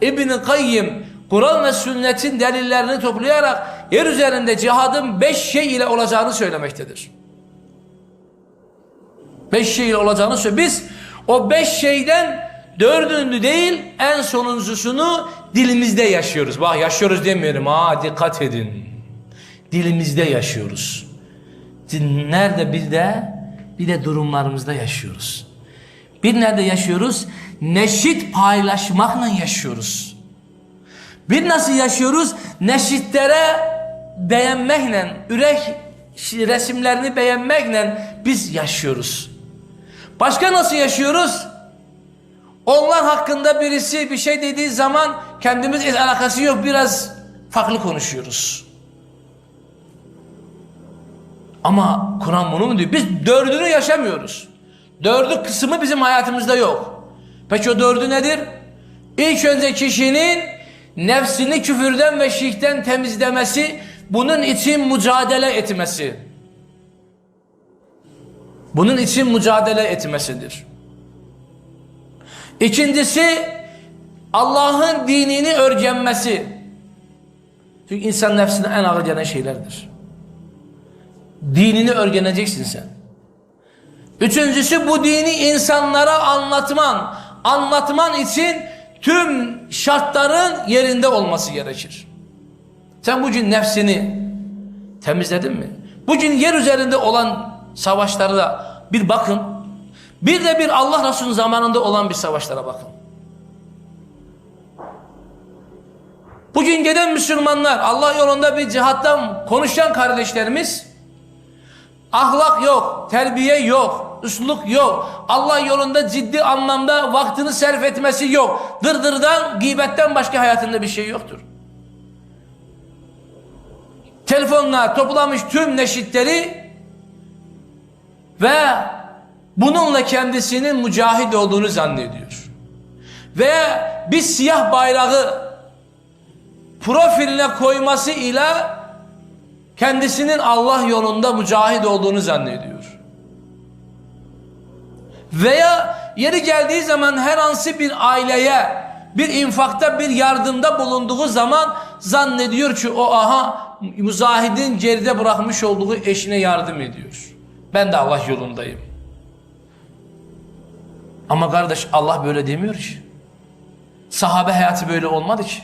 İbn-i Kayyim Kur'an ve sünnetin delillerini toplayarak yer üzerinde cihadın beş şey ile olacağını söylemektedir. Beş şey ile olacağını söylüyor. Biz o beş şeyden dördünü değil en sonuncusunu dilimizde yaşıyoruz. Bak yaşıyoruz demiyorum ha dikkat edin. Dilimizde yaşıyoruz. Nerede bir de bir de durumlarımızda yaşıyoruz. Bir nerede yaşıyoruz? Neşit paylaşmakla yaşıyoruz. Bir nasıl yaşıyoruz? Neşitlere beğenmekle, ürek resimlerini beğenmekle biz yaşıyoruz. Başka nasıl yaşıyoruz? Onlar hakkında birisi bir şey dediği zaman kendimiz hiç alakası yok biraz farklı konuşuyoruz. Ama Kur'an bunu mu diyor? Biz dördünü yaşamıyoruz. Dördü kısmı bizim hayatımızda yok. Peki o dördü nedir? İlk önce kişinin nefsini küfürden ve şirkten temizlemesi, bunun için mücadele etmesi. Bunun için mücadele etmesidir. İkincisi Allah'ın dinini örgenmesi. Çünkü insan nefsine en ağır gelen şeylerdir. Dinini örgeneceksin sen. Üçüncüsü bu dini insanlara anlatman. Anlatman için tüm şartların yerinde olması gerekir. Sen bugün nefsini temizledin mi? Bugün yer üzerinde olan savaşlara bir bakın. Bir de bir Allah Resulü'nün zamanında olan bir savaşlara bakın. Bugün gelen Müslümanlar Allah yolunda bir cihattan konuşan kardeşlerimiz ahlak yok, terbiye yok, üsluk yok. Allah yolunda ciddi anlamda vaktini serf etmesi yok. Dırdırdan, gıybetten başka hayatında bir şey yoktur. Telefonla toplamış tüm neşitleri ve bununla kendisinin mücahit olduğunu zannediyor. Ve bir siyah bayrağı profiline koyması ile kendisinin Allah yolunda mücahit olduğunu zannediyor. Veya yeri geldiği zaman her ansı bir aileye bir infakta bir yardımda bulunduğu zaman zannediyor ki o aha müzahidin geride bırakmış olduğu eşine yardım ediyor. Ben de Allah yolundayım. Ama kardeş Allah böyle demiyor ki. Sahabe hayatı böyle olmadı ki.